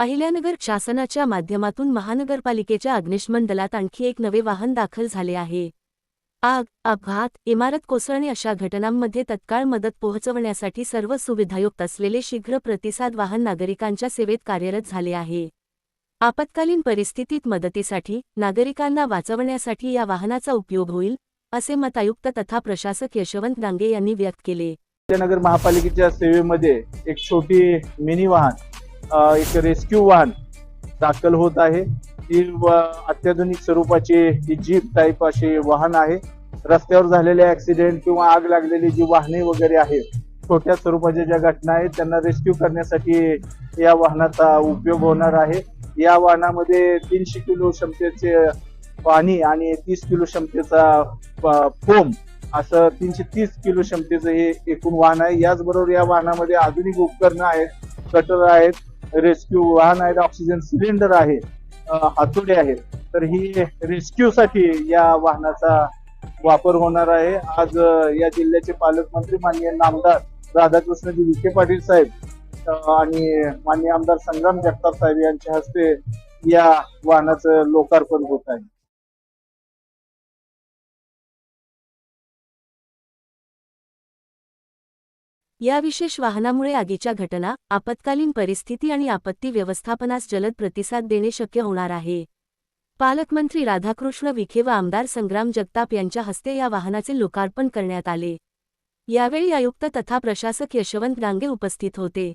अहिल्यानगर शासनाच्या माध्यमातून महानगरपालिकेच्या अग्निशमन दलात आणखी एक नवे वाहन दाखल झाले आहे. आग अपघात इमारत कोसळणे अशा घटनांमध्ये तत्काळ मदत पोहोचवण्यासाठी सर्व सुविधायुक्त असलेले शीघ्र प्रतिसाद वाहन नागरिकांच्या सेवेत कार्यरत झाले आहे. आपत्कालीन परिस्थितीत मदतीसाठी नागरिकांना वाचवण्यासाठी या वाहनाचा उपयोग होईल असे मत आयुक्त तथा प्रशासक यशवंत डांगे यांनी व्यक्त केले. नगर महापालिकेच्या सेवेमध्ये एक छोटी मिनी वाहन एक रेस्क्यू वाहन दाखल होत आहे. ही अत्याधुनिक स्वरूपाची ही जीप टाईप अशी वाहन आहे. रस्त्यावर झालेले ऍक्सिडेंट किंवा आग लागलेली जी वाहने वगैरे आहेत छोट्या स्वरूपाच्या ज्या घटना आहेत त्यांना रेस्क्यू करण्यासाठी या वाहनाचा उपयोग होणार आहे. या वाहनामध्ये तीनशे किलो क्षमतेचे पाणी आणि तीस किलो क्षमतेचा फोम असं तीनशे तीस किलो क्षमतेचं हे एकूण वाहन आहे. याचबरोबर या वाहनामध्ये आधुनिक उपकरणं आहेत कटर आहेत रेस्क्यू वाहन आहेत ऑक्सिजन सिलेंडर आहे हातोडे आहेत. तर ही रेस्क्यू साठी या वाहनाचा वापर होणार आहे. आज या जिल्ह्याचे पालकमंत्री माननीय नामदार राधाकृष्णजी विखे पाटील साहेब आणि माननीय आमदार संग्राम जगताप साहेब यांच्या हस्ते या वाहनाचं लोकार्पण होत आहे. या विशेष वाहनामुळे आगीच्या घटना आपत्कालीन परिस्थिती आणि आपत्ती व्यवस्थापनास जलद प्रतिसाद देणे शक्य होणार आहे. पालकमंत्री राधाकृष्ण विखे व आमदार संग्राम जगताप यांच्या हस्ते या वाहनाचे लोकार्पण करण्यात आले. यावेळी आयुक्त तथा प्रशासक यशवंत डांगे उपस्थित होते.